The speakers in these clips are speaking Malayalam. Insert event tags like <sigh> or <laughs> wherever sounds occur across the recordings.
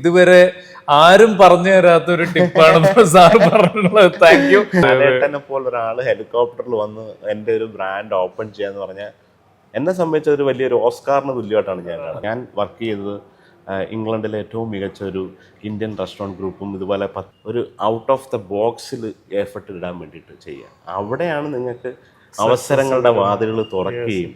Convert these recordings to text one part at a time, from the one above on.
ഇതുവരെ ആരും പറഞ്ഞു തരാത്ത ഒരു ടിപ്പാണെന്ന് <laughs> സാർ പറഞ്ഞിട്ടുള്ളത്. താങ്ക് യു ലാലേട്ടനെ പോലെ ഒരാൾ ഹെലികോപ്റ്ററിൽ വന്ന് എന്റെ ഒരു ബ്രാൻഡ് ഓപ്പൺ ചെയ്യാന്ന് പറഞ്ഞ എന്നെ സംബന്ധിച്ച ഒരു വലിയൊരു ഓസ്കാറിന് തുല്യമായിട്ടാണ് ഞാൻ കാണുന്നത്. ഞാൻ വർക്ക് ചെയ്തത് ഇംഗ്ലണ്ടിലെ ഏറ്റവും മികച്ച ഒരു ഇന്ത്യൻ റെസ്റ്റോറന്റ് ഗ്രൂപ്പും ഇതുപോലെ ഒരു ഔട്ട് ഓഫ് ദ ബോക്സിൽ എഫർട്ട് ഇടാൻ വേണ്ടിയിട്ട് ചെയ്യുക അവിടെയാണ് നിങ്ങൾക്ക് അവസരങ്ങളുടെ വാതിലുകൾ തുറക്കുകയും.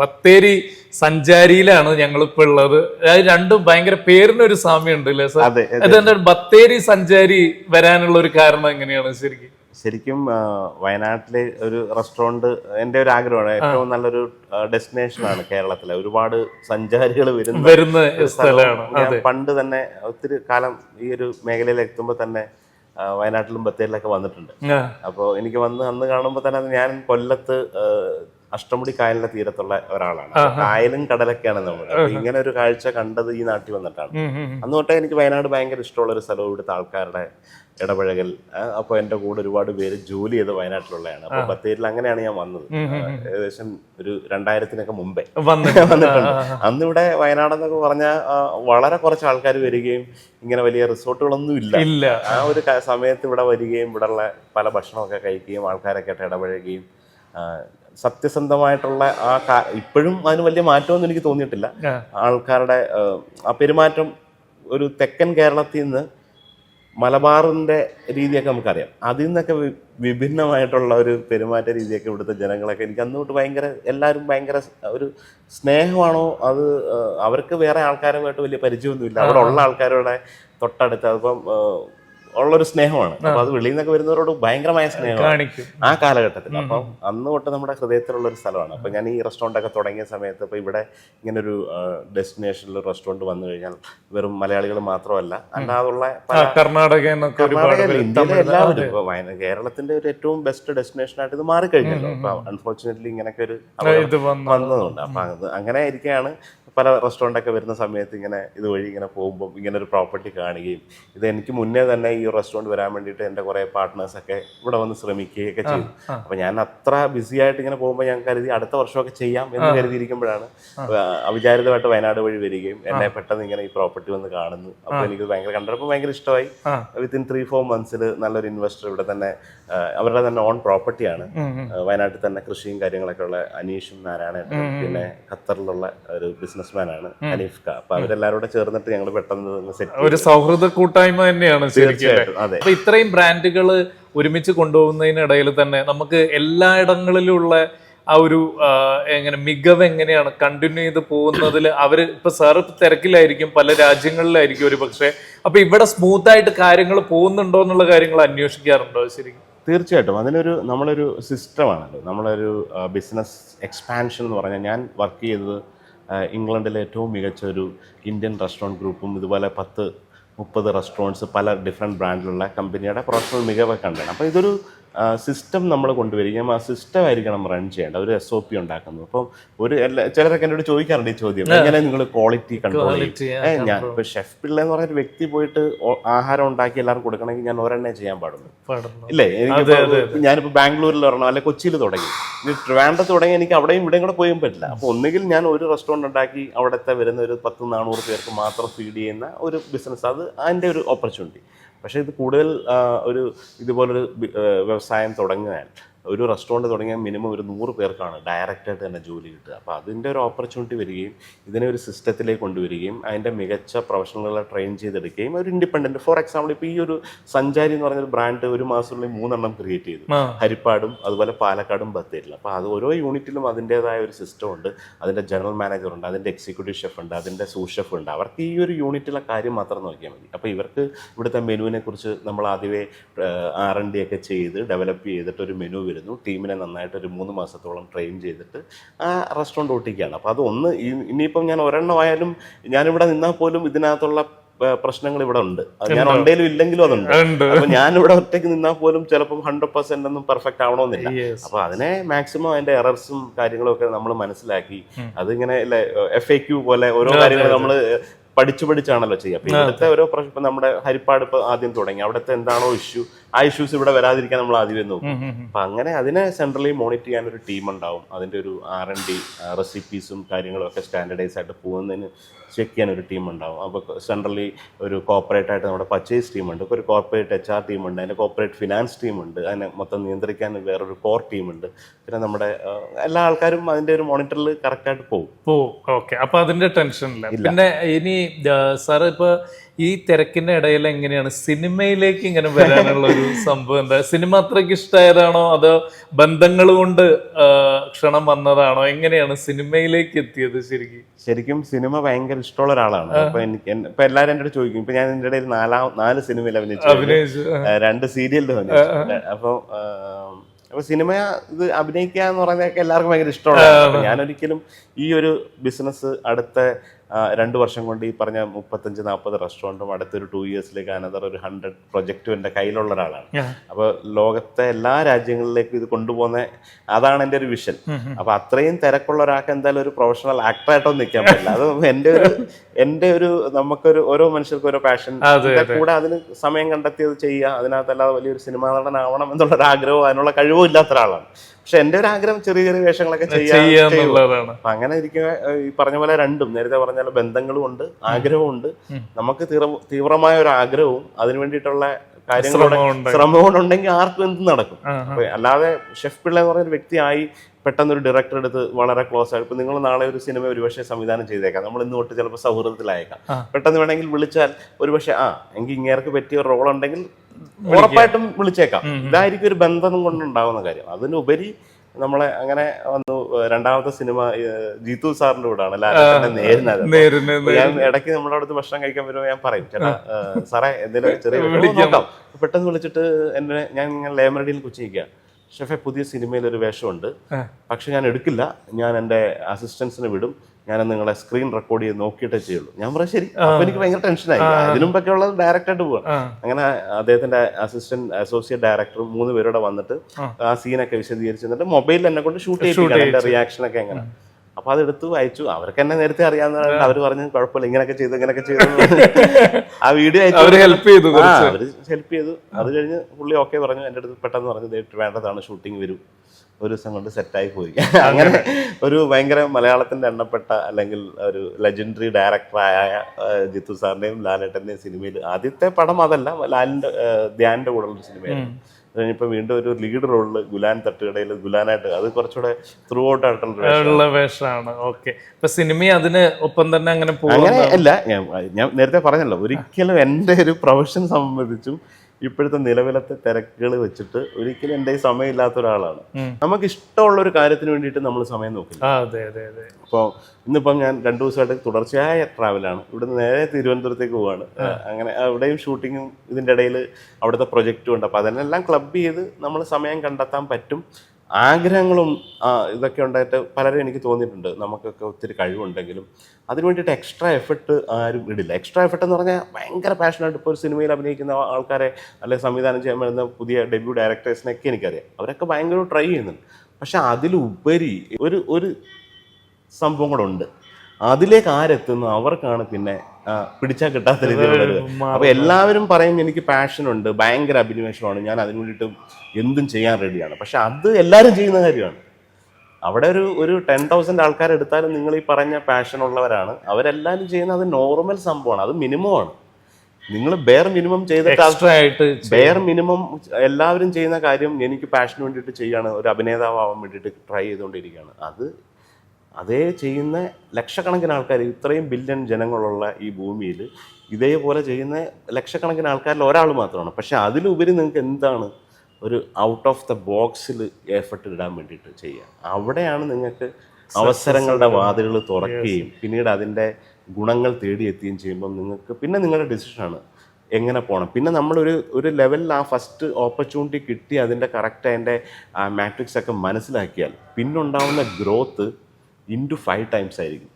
ബത്തേരി സഞ്ചാരിയിലാണ് ഞങ്ങളിപ്പോ ഉള്ളത്. അതായത് രണ്ടും ഭയങ്കര പേരിനൊരു സാമ്യമുണ്ട് അല്ലേ സാർ? അതെ അതെന്താണ് ബത്തേരി സഞ്ചാരി വരാനുള്ള ഒരു കാരണം എങ്ങനെയാണ് ശരിക്കും? ശരിക്കും വയനാട്ടിലെ ഒരു റെസ്റ്റോറന്റ് എന്റെ ഒരു ആഗ്രഹമാണ്. ഏറ്റവും നല്ലൊരു ഡെസ്റ്റിനേഷൻ ആണ് കേരളത്തിലെ. ഒരുപാട് സഞ്ചാരികൾ വരുന്ന വരുന്ന സ്ഥലമാണ്. പണ്ട് തന്നെ ഒത്തിരി കാലം ഈ ഒരു മേഖലയിൽ എത്തുമ്പോൾ തന്നെ വയനാട്ടിലും ബത്തേരിലൊക്കെ വന്നിട്ടുണ്ട്. അപ്പോൾ എനിക്ക് വന്ന് അന്ന് കാണുമ്പോൾ തന്നെ അത് ഞാൻ കൊല്ലത്ത് അഷ്ടമുടി കായലിന്റെ തീരത്തുള്ള ഒരാളാണ്. കായലും കടലൊക്കെയാണ് നമ്മൾ ഇങ്ങനെ ഒരു കാഴ്ച കണ്ടത് ഈ നാട്ടിൽ വന്നിട്ടാണ്. അന്ന് തൊട്ടേ എനിക്ക് വയനാട് ഭയങ്കര ഇഷ്ടമുള്ള ഒരു സ്ഥലവും ഇവിടുത്തെ ആൾക്കാരുടെ ഇടപഴകൽ അപ്പോൾ എന്റെ കൂടെ ഒരുപാട് പേര് ജോലി ചെയ്ത് വയനാട്ടിലുള്ളതാണ് അപ്പോൾ ബത്തേരിയിൽ അങ്ങനെയാണ് ഞാൻ വന്നത്. ഏകദേശം ഒരു രണ്ടായിരത്തിനൊക്കെ മുമ്പേ വന്നിട്ട് വന്നിട്ടുണ്ട്. <laughs> അന്ന് ഇവിടെ വയനാടെന്നൊക്കെ പറഞ്ഞാൽ വളരെ കുറച്ച് ആൾക്കാർ വരികയും ഇങ്ങനെ വലിയ റിസോർട്ടുകളൊന്നും ഇല്ല. ആ ഒരു സമയത്ത് ഇവിടെ വരികയും ഇവിടെയുള്ള പല ഭക്ഷണമൊക്കെ കഴിക്കുകയും ആൾക്കാരൊക്കെ ആയിട്ട് ഇടപഴകുകയും സത്യസന്ധമായിട്ടുള്ള ആ കാ- ഇപ്പോഴും അതിന് വലിയ മാറ്റമൊന്നും എനിക്ക് തോന്നിയിട്ടില്ല. ആൾക്കാരുടെ ആ, പെരുമാറ്റം ഒരു തെക്കൻ കേരളത്തിൽ നിന്ന് മലബാറിന്റെ രീതിയൊക്കെ നമുക്കറിയാം. അതിൽ നിന്നൊക്കെ വിഭിന്നമായിട്ടുള്ള ഒരു പെരുമാറ്റ രീതിയൊക്കെ ഇവിടുത്തെ ജനങ്ങളൊക്കെ എനിക്ക് അന്ന് തൊട്ട് ഭയങ്കര എല്ലാവരും ഭയങ്കര ഒരു സ്നേഹമാണോ അത് അവർക്ക് വേറെ ആൾക്കാരുമായിട്ട് വലിയ പരിചയമൊന്നുമില്ല. അവിടെ ഉള്ള ആൾക്കാരുടെ തൊട്ടടുത്ത് അതിപ്പം ഉള്ളൊരു സ്നേഹമാണ്. അപ്പൊ അത് വെളിയിൽ നിന്നൊക്കെ വരുന്നവരോട് ഭയങ്കരമായ സ്നേഹമാണ്. ആ കാലഘട്ടത്തിൽ. അപ്പം അന്ന് തൊട്ട് നമ്മുടെ ഹൃദയത്തിലുള്ള ഒരു സ്ഥലമാണ്. അപ്പൊ ഞാൻ ഈ റെസ്റ്റോറന്റ് ഒക്കെ തുടങ്ങിയ സമയത്ത് ഇപ്പൊ ഇവിടെ ഇങ്ങനെ ഒരു ഡെസ്റ്റിനേഷനിൽ റെസ്റ്റോറന്റ് വന്നു കഴിഞ്ഞാൽ വെറും മലയാളികൾ മാത്രമല്ല അല്ലാതുള്ള കർണാടക ഇന്ത്യയിലെ എല്ലാവരും ഇപ്പൊ കേരളത്തിന്റെ ഒരു ഏറ്റവും ബെസ്റ്റ് ഡെസ്റ്റിനേഷൻ ആയിട്ട് ഇത് മാറിക്കഴിഞ്ഞല്ലോ. അപ്പൊ അൺഫോർച്ചുനേറ്റ്ലി ഇങ്ങനെയൊക്കെ ഒരു വന്നതുകൊണ്ട്. അപ്പൊ അങ്ങനെ ഇരിക്കുകയാണ് പല റെസ്റ്റോറന്റൊക്കെ വരുന്ന സമയത്ത് ഇങ്ങനെ ഇതുവഴി ഇങ്ങനെ പോകുമ്പോൾ ഇങ്ങനെ ഒരു പ്രോപ്പർട്ടി കാണുകയും ഇത് എനിക്ക് മുന്നേ തന്നെ ഈ റെസ്റ്റോറന്റ് വരാൻ വേണ്ടിയിട്ട് എന്റെ കുറേ പാർട്ട്നേഴ്സൊക്കെ ഇവിടെ വന്ന് ശ്രമിക്കുകയൊക്കെ ചെയ്തു. ആ. അപ്പോൾ ഞാൻ അത്ര ബിസി ആയിട്ട് ഇങ്ങനെ പോകുമ്പോൾ ഞാൻ കരുതി അടുത്ത വർഷമൊക്കെ ചെയ്യാം എന്ന് കരുതിയിരിക്കുമ്പോഴാണ് അവിചാരിതമായിട്ട് വയനാട് വഴി വരികയും എന്നെ പെട്ടെന്ന് ഇങ്ങനെ ഈ പ്രോപ്പർട്ടി വന്ന് കാണുന്നു. അപ്പോൾ എനിക്ക് ഭയങ്കര കണ്ടപ്പോൾ ഭയങ്കര ഇഷ്ടമായി. വിത്തിൻ ത്രീ ഫോർ മന്ത്സിൽ നല്ലൊരു ഇൻവെസ്റ്റർ ഇവിടെ തന്നെ അവരുടെ തന്നെ ഓൺ പ്രോപ്പർട്ടിയാണ്. വയനാട്ടിൽ തന്നെ കൃഷിയും കാര്യങ്ങളൊക്കെ ഉള്ള അനീഷും നാരായണേട്ടനും പിന്നെ ഖത്തറിലുള്ള ഒരു ബിസിനസ്മാൻ ആണ് ഹനീഫ് ഖാ അപ്പൊ അവരെല്ലാവരും കൂടെ ചേർന്നിട്ട് ഞങ്ങൾ പെട്ടെന്ന് ഒരു സൗഹൃദ കൂട്ടായ്മ തന്നെയാണ്? തീർച്ചയായിട്ടും അതെ. അപ്പൊ ഇത്രയും ബ്രാൻഡുകൾ ഒരുമിച്ച് കൊണ്ടുപോകുന്നതിനിടയിൽ തന്നെ നമുക്ക് എല്ലായിടങ്ങളിലുള്ള ആ ഒരു എങ്ങനെ മികവ് എങ്ങനെയാണ് കണ്ടിന്യൂ ചെയ്ത് പോകുന്നതിൽ അവർ ഇപ്പൊ സാറ് തിരക്കിലായിരിക്കും പല രാജ്യങ്ങളിലായിരിക്കും ഒരു പക്ഷേ. അപ്പൊ ഇവിടെ സ്മൂത്ത് ആയിട്ട് കാര്യങ്ങൾ പോകുന്നുണ്ടോ എന്നുള്ള കാര്യങ്ങൾ അന്വേഷിക്കാറുണ്ടോ ശരിക്കും? തീർച്ചയായിട്ടും. അതിനൊരു നമ്മളൊരു സിസ്റ്റമാണല്ലോ നമ്മളൊരു ബിസിനസ് എക്സ്പാൻഷൻ എന്ന് പറഞ്ഞാൽ ഞാൻ വർക്ക് ചെയ്തത് ഇംഗ്ലണ്ടിലെ ഏറ്റവും മികച്ച ഒരു ഇന്ത്യൻ റെസ്റ്റോറന്റ് ഗ്രൂപ്പും ഇതുപോലെ പത്ത് മുപ്പത് റെസ്റ്റോറന്റ്സ് പല ഡിഫറെന്റ് ബ്രാൻഡിലുള്ള കമ്പനിയുടെ പ്രൊഫഷണൽ മികവൊക്കെ കണ്ടാണ് അപ്പോൾ ഇതൊരു സിസ്റ്റം നമ്മൾ കൊണ്ടുവരികയും ആ സിസ്റ്റം ആയിരിക്കണം റൺ ചെയ്യേണ്ട ഒരു എസ് ഒ പി ഉണ്ടാക്കുന്നത് അപ്പം ഒരു ചിലരൊക്കെ എന്നോട് ചോദിക്കാറുണ്ട് ഈ ചോദ്യം. എങ്ങനെ നിങ്ങൾ ക്വാളിറ്റി കൺട്രോൾ ചെയ്യും? ഞാൻ ഇപ്പൊ ഷെഫ് പിള്ള എന്ന് പറഞ്ഞൊരു വ്യക്തി പോയിട്ട് ആഹാരം ഉണ്ടാക്കി എല്ലാവർക്കും കൊടുക്കണമെങ്കിൽ ഞാൻ ഒരെണ്ണേ ചെയ്യാൻ പാടുള്ളൂ. പാടുന്നു ഇല്ലേ? എനിക്ക് ഞാനിപ്പോ ബാംഗ്ലൂരിൽ ഒരെണ്ണം അല്ലെ കൊച്ചിയിൽ തുടങ്ങി. ഇനി ട്രിവാൻഡ്രത്ത് തുടങ്ങി എനിക്ക് അവിടെയും ഇവിടെയും കൂടെ പോയും പറ്റില്ല. അപ്പൊ ഒന്നുകിൽ ഞാൻ ഒരു റെസ്റ്റോറന്റ് ഉണ്ടാക്കി അവിടുത്തെ വരുന്ന ഒരു പത്ത് നാനൂറ് പേർക്ക് മാത്രം ഫീഡ് ചെയ്യുന്ന ഒരു ബിസിനസ് അത് അതിന്റെ ഒരു ഓപ്പർച്യൂണിറ്റി പക്ഷേ ഇത് കൂടുതൽ ഒരു ഇതുപോലൊരു വ്യവസായം തുടങ്ങിയാൽ ഒരു റെസ്റ്റോറന്റ് തുടങ്ങിയാൽ മിനിമം ഒരു നൂറ് പേർക്കാണ് ഡയറക്റ്റായിട്ട് തന്നെ ജോലി കിട്ടുക. അപ്പോൾ അതിന്റെ ഒരു ഓപ്പർച്യൂണിറ്റി വരികയും ഇതിനെ ഒരു സിസ്റ്റത്തിലേക്ക് കൊണ്ടുവരികയും അതിന്റെ മികച്ച പ്രൊഫഷണലുകളെ ട്രെയിൻ ചെയ്തെടുക്കുകയും ഒരു ഇൻഡിപെൻഡന്റ് ഫോർ എക്സാമ്പിൾ ഇപ്പോൾ ഈ ഒരു സഞ്ചാരി എന്ന് പറഞ്ഞൊരു ബ്രാൻഡ് ഒരു മാസത്തിനുള്ളിൽ മൂന്നെണ്ണം ക്രിയേറ്റ് ചെയ്തു. ഹരിപ്പാടും അതുപോലെ പാലക്കാടും ബത്തേരിലും അപ്പോൾ അത് ഓരോ യൂണിറ്റിലും അതിന്റേതായ ഒരു സിസ്റ്റം ഉണ്ട്. അതിന്റെ ജനറൽ മാനേജർ ഉണ്ട് അതിന്റെ എക്സിക്യൂട്ടീവ് ഷെഫ് ഉണ്ട് അതിന്റെ സൂ ഷെഫ് ഉണ്ട്. അവർക്ക് ഈ ഒരു യൂണിറ്റിലെ കാര്യം മാത്രം നോക്കിയാൽ മതി. അപ്പോൾ ഇവർക്ക് ഇവിടുത്തെ മെനുവിനെ കുറിച്ച് നമ്മൾ ആദ്യമേ ആർ എൻ ഡി ഒക്കെ ചെയ്ത് ഡെവലപ്പ് ചെയ്തിട്ട് ഒരു മെനു വരുന്നു. ടീമിനെ നന്നായിട്ട് ഒരു മൂന്ന് മാസത്തോളം ട്രെയിൻ ചെയ്തിട്ട് ആ റെസ്റ്റോറന്റ് ഒട്ടിക്കുകയാണ് അപ്പോൾ അതൊന്ന് ഇനിയിപ്പം ഞാൻ ഒരെണ്ണം ആയാലും ഞാനിവിടെ നിന്നാൽ പോലും ഇതിനകത്തുള്ള പ്രശ്നങ്ങൾ ഇവിടെ ഉണ്ട്. ഞാൻ ഉണ്ടെങ്കിലും ഇല്ലെങ്കിലും അതുണ്ട്. അപ്പൊ ഞാനിവിടെ ഒറ്റയ്ക്ക് നിന്നാൽ പോലും ചിലപ്പം ഹൺഡ്രഡ് പെർസെന്റ് ഒന്നും പെർഫെക്റ്റ് ആവണമെന്നില്ല. അപ്പൊ അതിനെ മാക്സിമം അതിന്റെ എറർസും കാര്യങ്ങളും ഒക്കെ നമ്മൾ മനസ്സിലാക്കി അതിങ്ങനെ എഫ് എ ക്യൂ പോലെ ഓരോ കാര്യങ്ങൾ നമ്മൾ പഠിച്ചു പഠിച്ചാണല്ലോ ചെയ്യുക. അപ്പൊ ഇവിടുത്തെ ഓരോ പ്രശ്നം ഇപ്പൊ നമ്മുടെ ഹരിപ്പാട് ഇപ്പൊ ആദ്യം തുടങ്ങി. അവിടുത്തെ എന്താണോ ഇഷ്യൂ ആ ഇഷ്യൂസ് ഇവിടെ വരാതിരിക്കാൻ നമ്മൾ ആദ്യമേ നോക്കും. അപ്പൊ അങ്ങനെ അതിനെ സെൻട്രലി മോണിറ്റർ ചെയ്യാൻ ഒരു ടീം ഉണ്ടാവും. അതിന്റെ ഒരു ആർ എൻ ഡി റെസിപ്പീസും കാര്യങ്ങളും ഒക്കെ സ്റ്റാൻഡേർഡൈസ് ആയിട്ട് പോകുന്നതിന് ചെക്ക് ചെയ്യാൻ ഒരു ടീം ഉണ്ടാവും. അപ്പോൾ സെൻട്രലി ഒരു കോപ്പറേറ്റ് ആയിട്ട് നമ്മുടെ പർച്ചേസ് ടീം ഉണ്ട്. ഒരു കോർപ്പറേറ്റ് എച്ച് ആർ ടീം ഉണ്ട്. അതിന്റെ കോർപ്പറേറ്റ് ഫിനാൻസ് ടീം ഉണ്ട്. അതിനെ മൊത്തം നിയന്ത്രിക്കാൻ വേറൊരു കോർ ടീം ഉണ്ട്. പിന്നെ നമ്മുടെ എല്ലാ ആൾക്കാരും അതിന്റെ ഒരു മോണിറ്ററിൽ കറക്റ്റായിട്ട് പോകും. Oh okay. അപ്പൊ അതിന്റെ ടെൻഷൻ ഇല്ല. പിന്നെ ഇനി സാർ ഇപ്പൊ ഈ തിരക്കിന്റെ ഇടയിൽ എങ്ങനെയാണ് സിനിമയിലേക്ക് ഇങ്ങനെ വരാനുള്ള ഒരു സംഭവം എന്താ? സിനിമ അത്രയ്ക്ക് ഇഷ്ടമായതാണോ അതോ ബന്ധങ്ങൾ കൊണ്ട് ക്ഷണം വന്നതാണോ? എങ്ങനെയാണ് സിനിമയിലേക്ക് എത്തിയത് ശരിക്കും? ശരിക്കും സിനിമ ഭയങ്കര ഇഷ്ടമുള്ള ഒരാളാണ്. അപ്പൊ എനിക്ക് ഇപ്പൊ എല്ലാവരും എന്റെ അടുത്ത് ചോദിക്കും. ഇപ്പൊ ഞാൻ എന്റെ ഇടയിൽ നാലാ നാല് സിനിമയിൽ അഭിനയിച്ചു. അഭിനയിച്ചു. രണ്ട് സീരിയലിൽ അഭിനയിച്ചു. അപ്പൊ അപ്പൊ സിനിമ ഇത് അഭിനയിക്കുക എന്ന് പറയുന്നതൊക്കെ എല്ലാവർക്കും ഭയങ്കര ഇഷ്ടമുള്ള ഞാൻ ഒരിക്കലും ഈ ഒരു ബിസിനസ് അടുത്ത രണ്ട് വർഷം കൊണ്ട് ഈ പറഞ്ഞ മുപ്പത്തഞ്ച് നാൽപ്പത് റെസ്റ്റോറന്റും അടുത്തൊരു ടു ഇയേഴ്സിലേക്ക് അനദർ ഒരു ഹൺഡ്രഡ് പ്രൊജക്റ്റും എന്റെ കയ്യിലുള്ള ഒരാളാണ്. അപ്പോൾ ലോകത്തെ എല്ലാ രാജ്യങ്ങളിലേക്കും ഇത് കൊണ്ടുപോകുന്ന അതാണ് എന്റെ ഒരു വിഷൻ അപ്പോൾ അത്രയും തിരക്കുള്ള ഒരാൾക്ക് എന്തായാലും ഒരു പ്രൊഫഷണൽ ആക്ടറായിട്ടൊന്നും നിൽക്കാൻ പറ്റില്ല. അത് എന്റെ ഒരു എന്റെ ഒരു നമുക്കൊരു ഓരോ മനുഷ്യർക്കും ഓരോ പാഷൻ കൂടെ അതിന് സമയം കണ്ടെത്തി അത് ചെയ്യുക അതിനകത്തല്ലാതെ വലിയൊരു സിനിമാ നടനാവണം എന്നുള്ള ഒരു ആഗ്രഹവും അതിനുള്ള കഴിവും ഇല്ലാത്ത ഒരാളാണ്. പക്ഷെ എന്റെ ഒരു ആഗ്രഹം ചെറിയ ചെറിയ വേഷങ്ങളൊക്കെ ചെയ്യാം. ചെയ്യാന്നുള്ളതാണ് അങ്ങനെ ഇരിക്കുന്ന ഈ പറഞ്ഞ പോലെ രണ്ടും നേരത്തെ പറഞ്ഞ പോലെ ബന്ധങ്ങളും ഉണ്ട് ആഗ്രഹവും ഉണ്ട്. നമുക്ക് തീവ്രമായ ഒരു ആഗ്രഹവും അതിനു വേണ്ടിയിട്ടുള്ള ശ്രമമുണ്ട്. ശ്രമവും ഉണ്ടെങ്കിൽ. ആർക്കും എന്തും നടക്കും. അല്ലാതെ ഷെഫ് പിള്ള എന്ന് പറഞ്ഞ ഒരു വ്യക്തിയായി പെട്ടെന്ന് ഒരു ഡയറക്ടർ എടുത്ത് വളരെ ക്ലോസ് ആയി. ഇപ്പൊ നിങ്ങൾ നാളെ ഒരു സിനിമ ഒരുപക്ഷെ സംവിധാനം ചെയ്തേക്കാം. നമ്മൾ ഇന്ന് തൊട്ട് ചിലപ്പോൾ സൗഹൃദത്തിലായേക്കാം. പെട്ടെന്ന് വേണമെങ്കിൽ വിളിച്ചാൽ ഒരുപക്ഷെ ആ എങ്കിൽ ഇങ്ങേർക്ക് പറ്റിയ ഒരു റോൾ ഉണ്ടെങ്കിൽ ഉറപ്പായിട്ടും വിളിച്ചേക്കാം. ഇതായിരിക്കും ഒരു ബന്ധം കൊണ്ടുണ്ടാവുന്ന കാര്യം. അതിനുപരി നമ്മളെ അങ്ങനെ വന്നു രണ്ടാമത്തെ സിനിമ ജീത്തു സാറിന്റെ കൂടാണ് ആണ് ഞാൻ ഇടയ്ക്ക് നമ്മുടെ അടുത്ത് ഭക്ഷണം കഴിക്കാൻ വരുമ്പോൾ ഞാൻ പറയും ചേട്ടാ സാറേ എന്തെങ്കിലും ചെറിയ പെട്ടെന്ന് വിളിച്ചിട്ട് എന്നെ ഞാൻ ഇങ്ങനെ ലേമരടിയിൽ കൊച്ചിരിക്കുക ഷെഫെ പുതിയ സിനിമയിൽ ഒരു വേഷമുണ്ട്. പക്ഷെ ഞാൻ എടുക്കില്ല. ഞാൻ എന്റെ അസിസ്റ്റൻസിന് വിടും. ഞാൻ നിങ്ങളെ സ്ക്രീൻ റെക്കോർഡ് ചെയ്ത് നോക്കിയിട്ടേ ചെയ്യുള്ളൂ. ഞാൻ പറയാം ശരി. അപ്പൊ എനിക്ക് ഭയങ്കര ടെൻഷനായി അതിനു മുമ്പൊക്കെ ഉള്ളത് ഡയറക്റ്റ് ആയിട്ട് പോവാം അങ്ങനെ അദ്ദേഹത്തിന്റെ അസിസ്റ്റന്റ് അസോസിയേറ്റ് ഡയറക്ടറും മൂന്ന് പേരോടെ വന്നിട്ട് ആ. സീനൊക്കെ വിശദീകരിച്ചിട്ട് എന്നിട്ട് മൊബൈലിൽ എന്നെ കൊണ്ട് ഷൂട്ട് ചെയ്തിട്ടുണ്ട് എന്റെ റിയാക്ഷൻ ഒക്കെ എങ്ങനെ? അപ്പൊ അത് എടുത്തു അയച്ചു അവർക്ക് എന്നെ നേരത്തെ അറിയാവുന്നതാണ് അവർ പറഞ്ഞു കുഴപ്പമില്ല ഇങ്ങനെയൊക്കെ ചെയ്തു ഇങ്ങനെയൊക്കെ ചെയ്തു. ആ വീഡിയോ അയച്ചു. അവർ ഹെൽപ്പ് ചെയ്തു അവർ അവർ ഹെൽപ്പ് ചെയ്തു. അത് കഴിഞ്ഞ് പുള്ളി ഓക്കെ പറഞ്ഞു. എന്റെ അടുത്ത് പെട്ടെന്ന് പറഞ്ഞു "ദേ വേണ്ടതാണ് ഷൂട്ടിംഗ് വരും. ഒരു ദിവസം കൊണ്ട് സെറ്റായി പോയി. അങ്ങനെ ഒരു ഭയങ്കര മലയാളത്തിന്റെ എണ്ണപ്പെട്ട അല്ലെങ്കിൽ ഒരു ലെജൻഡറി ഡയറക്ടറായ ജിത്തു സാറിന്റെയും ലാലേട്ടന്റെയും സിനിമയിൽ ആദ്യത്തെ പടം അതല്ല ലാലിന്റെ കൂടെ ധ്യാനിന്റെ കൂടെ സിനിമയായിരുന്നു വീണ്ടും ഒരു ലീഡ് റോളിൽ ഗുലാൻ തട്ടുകടയിൽ ഗുലാനായിട്ട് അത് കുറച്ചുകൂടെ ത്രൂ ഔട്ട് ആയിട്ടുള്ള വേഷമാണ്. ഓക്കെ ഇപ്പൊ സിനിമ അതിന് ഒപ്പം തന്നെ അങ്ങനെ അങ്ങനെ അല്ല ഞാൻ ഞാൻ നേരത്തെ പറഞ്ഞല്ലോ ഒരിക്കലും എന്റെ ഒരു പ്രൊഫഷൻ സംബന്ധിച്ചും ഇപ്പോഴത്തെ നിലവിലത്തെ തിരക്കുകൾ വെച്ചിട്ട് ഒരിക്കലും എന്റെ സമയമില്ലാത്ത ഒരാളാണ്. നമുക്ക് ഇഷ്ടമുള്ള ഒരു കാര്യത്തിന് വേണ്ടിയിട്ട് നമ്മൾ സമയം നോക്കില്ല. അപ്പോൾ ഇന്നിപ്പം ഞാൻ രണ്ടു ദിവസമായിട്ട് തുടർച്ചയായ ട്രാവലാണ് ഇവിടുന്ന് നേരെ തിരുവനന്തപുരത്തേക്ക് പോവാണ്. അങ്ങനെ അവിടെയും ഷൂട്ടിങ്ങും ഇതിന്റെ ഇടയിൽ അവിടുത്തെ പ്രൊജക്റ്റും ഉണ്ട്. അപ്പോൾ അതിനെല്ലാം ക്ലബ് ചെയ്ത് നമ്മൾ സമയം കണ്ടെത്താൻ പറ്റും. ആഗ്രഹങ്ങളും ഇതൊക്കെ ഉണ്ടായിട്ട് പലരും എനിക്ക് തോന്നിയിട്ടുണ്ട്. നമുക്കൊക്കെ ഒത്തിരി കഴിവുണ്ടെങ്കിലും അതിന് വേണ്ടിയിട്ട് എക്സ്ട്രാ എഫർട്ട് ആരും ഇടില്ല. എക്സ്ട്രാ എഫർട്ട് എന്ന് പറഞ്ഞാൽ ഭയങ്കര പാഷനായിട്ട് ഇപ്പോൾ ഒരു സിനിമയിൽ അഭിനയിക്കുന്ന ആൾക്കാരെ അല്ലെങ്കിൽ സംവിധാനം ചെയ്യാൻ വരുന്ന പുതിയ ഡെബ്യൂ ഡയറക്ടേഴ്സിനൊക്കെ എനിക്കറിയാം. അവരൊക്കെ ഭയങ്കര ട്രൈ ചെയ്യുന്നുണ്ട്. പക്ഷെ അതിലുപരി ഒരു ഒരു സംഭവം കൂടെ ഉണ്ട്. അതിലേക്ക് ആരെത്തുന്നു? അവർക്കാണ് പിന്നെ പിടിച്ചാൽ കിട്ടാത്ത രീതിയിലുള്ള ഒരു- അപ്പൊ എല്ലാവരും പറയും എനിക്ക് പാഷൻ ഉണ്ട് ഭയങ്കര അഭിനിവേശമാണ് ഞാൻ അതിനു വേണ്ടിയിട്ട് എന്തും ചെയ്യാൻ റെഡിയാണ് പക്ഷെ അത് എല്ലാവരും ചെയ്യുന്ന കാര്യമാണ്. അവിടെ ഒരു ഒരു ടെൻ തൗസൻഡ് ആൾക്കാരെടുത്താലും നിങ്ങൾ ഈ പറഞ്ഞ പാഷൻ ഉള്ളവരാണ്. അവരെല്ലാവരും ചെയ്യുന്ന അത് നോർമൽ സംഭവമാണ് അത് മിനിമമാണ് ആണ്. നിങ്ങൾ ബെയർ മിനിമം ചെയ്തിട്ട് ബെയർ മിനിമം എല്ലാവരും ചെയ്യുന്ന കാര്യം എനിക്ക് പാഷന് വേണ്ടിയിട്ട് ചെയ്യാണ് ഒരു അഭിനേതാവാൻ വേണ്ടിയിട്ട് ട്രൈ ചെയ്തുകൊണ്ടിരിക്കുകയാണ്. അത് അതേ ചെയ്യുന്ന ലക്ഷക്കണക്കിന് ആൾക്കാർ ഇത്രയും ബില്യൺ ജനങ്ങളുള്ള ഈ ഭൂമിയിൽ ഇതേപോലെ ചെയ്യുന്ന ലക്ഷക്കണക്കിന് ആൾക്കാരിൽ ഒരാൾ മാത്രമാണ്. പക്ഷെ അതിലുപരി നിങ്ങൾക്ക് എന്താണ് ഒരു ഔട്ട് ഓഫ് ദ ബോക്സിൽ എഫർട്ട് ഇടാൻ വേണ്ടിയിട്ട് ചെയ്യുക? അവിടെയാണ് നിങ്ങൾക്ക് അവസരങ്ങളുടെ വാതിലുകൾ തുറക്കുകയും പിന്നീട് അതിന്റെ ഗുണങ്ങൾ തേടിയെത്തുകയും ചെയ്യുമ്പോൾ നിങ്ങൾക്ക് പിന്നെ നിങ്ങളുടെ ഡിസിഷനാണ് എങ്ങനെ പോകണം. പിന്നെ നമ്മളൊരു ഒരു ലെവലിൽ ആ ഫസ്റ്റ് ഓപ്പർച്യൂണിറ്റി കിട്ടി അതിന്റെ കറക്റ്റ് അതിന്റെ മാട്രിക്സ് ഒക്കെ മനസ്സിലാക്കിയാൽ പിന്നുണ്ടാവുന്ന ഗ്രോത്ത് ഇന്റു ഫൈവ് ടൈംസ് ആയിരിക്കും.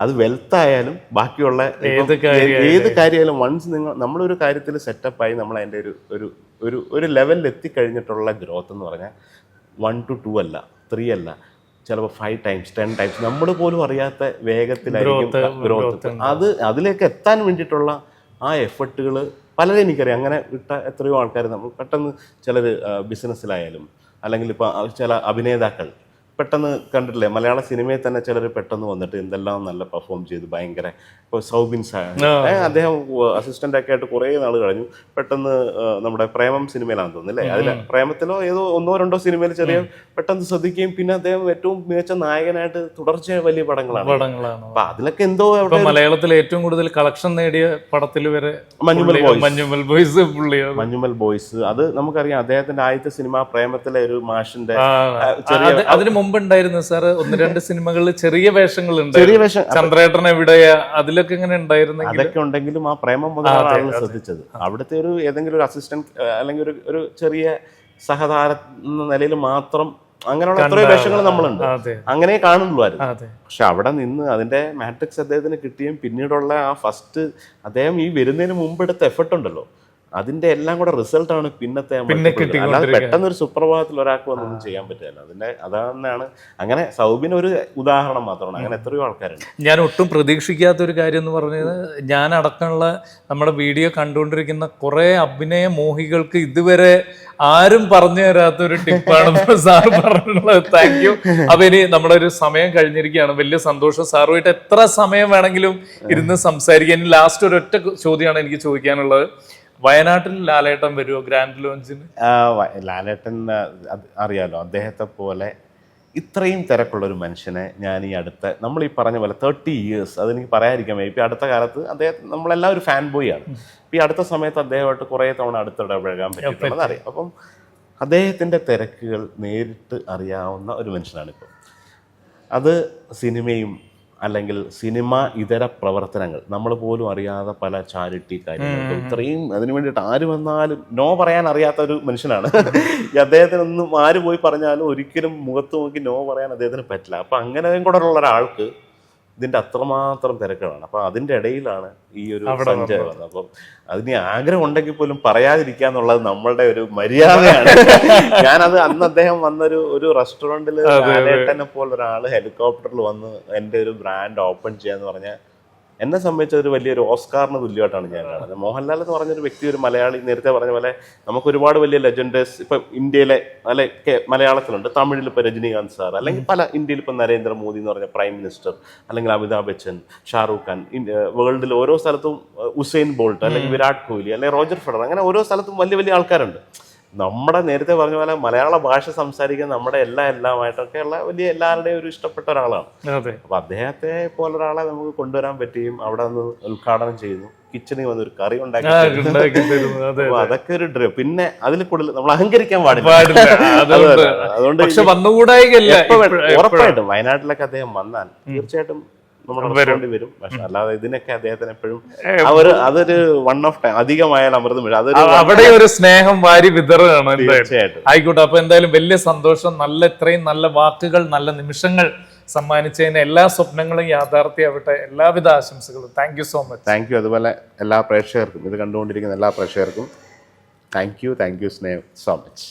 അത് വെൽത്ത് ആയാലും ബാക്കിയുള്ള ഏത് കാര്യമായാലും. വൺസ് നിങ്ങൾ നമ്മളൊരു കാര്യത്തിൽ സെറ്റപ്പായി നമ്മൾ അതിന്റെ ഒരു ഒരു ഒരു ഒരു ലെവലിൽ എത്തിക്കഴിഞ്ഞിട്ടുള്ള ഗ്രോത്ത് എന്ന് പറഞ്ഞാൽ വൺ ടു ടു അല്ല ത്രീ അല്ല. ചിലപ്പോൾ ഫൈവ് ടൈംസ് ടെൻ ടൈംസ് നമ്മൾ പോലും അറിയാത്ത വേഗത്തിലായിരിക്കും ഗ്രോത്ത് അത് അതിലേക്ക് എത്താൻ വേണ്ടിയിട്ടുള്ള ആ എഫർട്ടുകൾ പലരും എനിക്കറിയാം. അങ്ങനെ വിട്ട എത്രയോ ആൾക്കാർ നമ്മൾ പെട്ടെന്ന് ചിലർ ബിസിനസ്സിലായാലും അല്ലെങ്കിൽ ഇപ്പോൾ ചില അഭിനേതാക്കൾ പെട്ടെന്ന് കണ്ടിട്ടില്ലേ? മലയാള സിനിമയിൽ തന്നെ ചിലർ പെട്ടെന്ന് വന്നിട്ട് എന്തെല്ലാം നല്ല പെർഫോം ചെയ്ത് ഭയങ്കര ഇപ്പോൾ സൗബിൻ സാർ അദ്ദേഹം അസിസ്റ്റന്റ് ഒക്കെ ആയിട്ട് കുറേ നാൾ കഴിഞ്ഞു. പെട്ടെന്ന് നമ്മുടെ പ്രേമം സിനിമയിലാണ് തോന്നുന്നു അല്ലേ? അതിൽ പ്രേമത്തിലോ ഏതോ ഒന്നോ രണ്ടോ സിനിമയിൽ ചെറിയ പെട്ടെന്ന് ശ്രദ്ധിക്കുകയും പിന്നെ അദ്ദേഹം ഏറ്റവും മികച്ച നായകനായിട്ട് തുടർച്ചയായ വലിയ പടങ്ങളാണ്. പടങ്ങളാണ്. അപ്പൊ അതിലൊക്കെ എന്തോ മലയാളത്തിൽ ഏറ്റവും കൂടുതൽ കളക്ഷൻ നേടിയ പടത്തിൽ വരെ Manjummel boys. Manjummel boys Manjummel boys. അത് നമുക്കറിയാം അദ്ദേഹത്തിന്റെ ആദ്യത്തെ സിനിമ പ്രേമത്തിലെ ഒരു മാഷിന്റെ ചെറിയ- അത് അതിന് മുമ്പ് ഉണ്ടായിരുന്നു സാർ ഒന്ന് രണ്ട് സിനിമകളിൽ ചെറിയ വേഷങ്ങൾ ചെറിയ വേഷം. ചന്ദ്രേട്ടൻ എവിടെയാ അതിലൊക്കെ ഇങ്ങനെ ഉണ്ടായിരുന്നു അതൊക്കെ ഉണ്ടെങ്കിലും ആ പ്രേമം മുതലാണ് ശ്രദ്ധിച്ചത്. അവിടുത്തെ ഒരു ഏതെങ്കിലും ഒരു അസിസ്റ്റന്റ് അല്ലെങ്കിൽ ഒരു ഒരു ചെറിയ സഹതാര എന്ന നിലയിൽ മാത്രം അങ്ങനെയുള്ള എത്രയോ വേഷങ്ങൾ നമ്മളുണ്ട്. അങ്ങനെ അതെ. പക്ഷെ അവിടെ നിന്ന് അതിന്റെ മാട്രിക്സ് അദ്ദേഹത്തിന് കിട്ടിയും പിന്നീടുള്ള ആ ഫസ്റ്റ് അദ്ദേഹം ഈ വരുന്നതിന് മുമ്പ് എടുത്ത എഫർട്ട് ഉണ്ടല്ലോ. അതിന്റെ എല്ലാം കൂടെ റിസൾട്ട് ആണ് പിന്നത്തെ പിന്നെ. പെട്ടെന്ന് ഒരു സുപ്രഭാതത്തിൽ ഒരാൾക്ക് വന്നൊന്നും ചെയ്യാൻ പറ്റില്ല. അതിന്റെ അതാണ് അങ്ങനെ സൗബിന് ഒരു ഉദാഹരണം മാത്രമാണ്. അങ്ങനെ എത്രയോ ആൾക്കാരുണ്ട്. ഞാൻ ഒട്ടും പ്രതീക്ഷിക്കാത്ത ഒരു കാര്യം എന്ന് പറഞ്ഞത് ഞാൻ അടക്കമുള്ള നമ്മുടെ വീഡിയോ കണ്ടുകൊണ്ടിരിക്കുന്ന കുറെ അഭിനയ മോഹികൾക്ക് ഇതുവരെ ആരും പറഞ്ഞു തരാത്ത ഒരു ടിപ്പാണ് <laughs> സാർ പറഞ്ഞിട്ടുള്ളത്. താങ്ക് യു അപ്പൊ ഇനി നമ്മുടെ ഒരു സമയം കഴിഞ്ഞിരിക്കുകയാണ്. വലിയ സന്തോഷം. സാറുമായിട്ട് എത്ര സമയം വേണമെങ്കിലും ഇരുന്ന് സംസാരിക്കാൻ ലാസ്റ്റ് ഒരു ഒറ്റ ചോദ്യമാണ് എനിക്ക് ചോദിക്കാനുള്ളത്. വയനാട്ടിൽ ലാലേട്ടൻ വരുമോ ഗ്രാൻഡ് ലോഞ്ചിന് ലാലേട്ടൻ അറിയാലോ അദ്ദേഹത്തെ പോലെ ഇത്രയും തിരക്കുള്ള ഒരു മനുഷ്യനെ ഞാൻ ഈ അടുത്ത നമ്മൾ ഈ പറഞ്ഞ പോലെ തേർട്ടി ഇയേഴ്സ് അതെനിക്ക് പറയാതിരിക്കാൻ വയ്യ. ഇപ്പം അടുത്ത കാലത്ത് അദ്ദേഹം നമ്മളെല്ലാം ഒരു ഫാൻ ബോയ് ആണ് ഇപ്പം ഈ അടുത്ത സമയത്ത് അദ്ദേഹമായിട്ട് കുറേ തവണ അടുത്തിടപഴകാൻ പറ്റിയിട്ടുള്ളത് അറിയാം. അപ്പം അദ്ദേഹത്തിന്റെ തിരക്കുകൾ നേരിട്ട് അറിയാവുന്ന ഒരു മനുഷ്യനാണ് ഇപ്പം അത് സിനിമയും അല്ലെങ്കിൽ സിനിമ ഇതര പ്രവർത്തനങ്ങൾ നമ്മൾ പോലും അറിയാതെ പല ചാരിറ്റി കാര്യങ്ങൾ ഇത്രയും അതിനു വേണ്ടിയിട്ട് ആര് വന്നാലും നോ പറയാൻ അറിയാത്ത ഒരു മനുഷ്യനാണ്. അദ്ദേഹത്തിനൊന്നും ആര് പോയി പറഞ്ഞാലും ഒരിക്കലും മുഖത്ത് നോക്കി നോ പറയാൻ അദ്ദേഹത്തിന് പറ്റില്ല. അപ്പം അങ്ങനെയും കൂടെ ഉള്ള ഒരാൾക്ക് ഇതിന്റെ അത്രമാത്രം തിരക്കുകളാണ്. അപ്പൊ അതിന്റെ ഇടയിലാണ് ഈ ഒരു സഞ്ചയം വന്നത്. അപ്പം അതിന് ആഗ്രഹം ഉണ്ടെങ്കിൽ പോലും പറയാതിരിക്കുക എന്നുള്ളത് നമ്മളുടെ ഒരു മര്യാദയാണ്. <laughs> ഞാനത് അന്ന് അദ്ദേഹം വന്നൊരു ഒരു റെസ്റ്റോറന്റിൽ ലാലേട്ടനെ പോലെ ഒരാൾ ഹെലികോപ്റ്ററിൽ വന്ന് എന്റെ ഒരു ബ്രാൻഡ് ഓപ്പൺ ചെയ്യാന്ന് പറഞ്ഞാൽ എന്നെ സംബന്ധിച്ച ഒരു വലിയൊരു ഓസ്കാറിന് തുല്യമായിട്ടാണ് ഞാൻ കാണുന്നത്. മോഹൻലാൽ എന്ന് പറഞ്ഞൊരു വ്യക്തി ഒരു മലയാളി നേരത്തെ പറഞ്ഞ പോലെ നമുക്ക് ഒരുപാട് വലിയ ലെജൻഡേഴ്സ് ഇപ്പം ഇന്ത്യയിലെ അല്ലെ മലയാളത്തിലുണ്ട്. തമിഴിൽ ഇപ്പോൾ രജനീകാന്ത് സാർ അല്ലെങ്കിൽ പല ഇന്ത്യയിൽ ഇപ്പം നരേന്ദ്രമോദി എന്ന് പറഞ്ഞ പ്രൈം മിനിസ്റ്റർ അല്ലെങ്കിൽ അമിതാഭ് ബച്ചൻ ഷാറൂഖ് ഖാൻ വേൾഡിൽ ഓരോ സ്ഥലത്തും ഉസൈൻ ബോൾട്ട് അല്ലെങ്കിൽ വിരാട് കോഹ്ലി അല്ലെങ്കിൽ റോജർ ഫെഡർ അങ്ങനെ ഓരോ സ്ഥലത്തും വലിയ വലിയ ആൾക്കാരുണ്ട്. നമ്മുടെ നേരത്തെ പറഞ്ഞ പോലെ മലയാള ഭാഷ സംസാരിക്കുന്ന നമ്മുടെ എല്ലാ എല്ലാമായിട്ടൊക്കെയുള്ള വലിയ എല്ലാവരുടെയും ഒരു ഇഷ്ടപ്പെട്ട ഒരാളാണ്. അതെ. അപ്പൊ അദ്ദേഹത്തെ പോലെ ഒരാളെ നമുക്ക് കൊണ്ടുവരാൻ പറ്റിയും അവിടെ നിന്ന് ഉദ്ഘാടനം ചെയ്യുന്നു കിച്ചണിൽ വന്ന് ഒരു കറി ഉണ്ടാക്കി അതൊക്കെ ഒരു ഡ്രീം പിന്നെ അതിൽ കൂടുതൽ നമ്മൾ അഹങ്കരിക്കാൻ പാടില്ല. അതുകൊണ്ട് ഉറപ്പായിട്ടും വയനാട്ടിലൊക്കെ അദ്ദേഹം വന്നാൽ തീർച്ചയായിട്ടും നമ്മുടെ വരും. പക്ഷെ അല്ലാതെ ഇതിനൊക്കെ അദ്ദേഹത്തിന് എപ്പോഴും ഒരു അതൊരു വൺ ഓഫ് ടൈം അധികമായാൽ അമൃതം വരും. അതൊരു അവിടെ ഒരു സ്നേഹം വാരി വിതറുകയാണ് തീർച്ചയായിട്ടും. ആയിക്കോട്ടെ അപ്പൊ എന്തായാലും വലിയ സന്തോഷം. നല്ല ഇത്രയും നല്ല വാക്കുകൾ നല്ല നിമിഷങ്ങൾ സമ്മാനിച്ചതിന് എല്ലാ സ്വപ്നങ്ങളും യാഥാർത്ഥ്യമാവട്ടെ. എല്ലാവിധ ആശംസകളും. Thank you so much thank you അതുപോലെ എല്ലാ പ്രേക്ഷകർക്കും ഇത് കണ്ടുകൊണ്ടിരിക്കുന്ന എല്ലാ പ്രേക്ഷകർക്കും താങ്ക് യു താങ്ക് യു സ്നേഹം സോ മച്ച്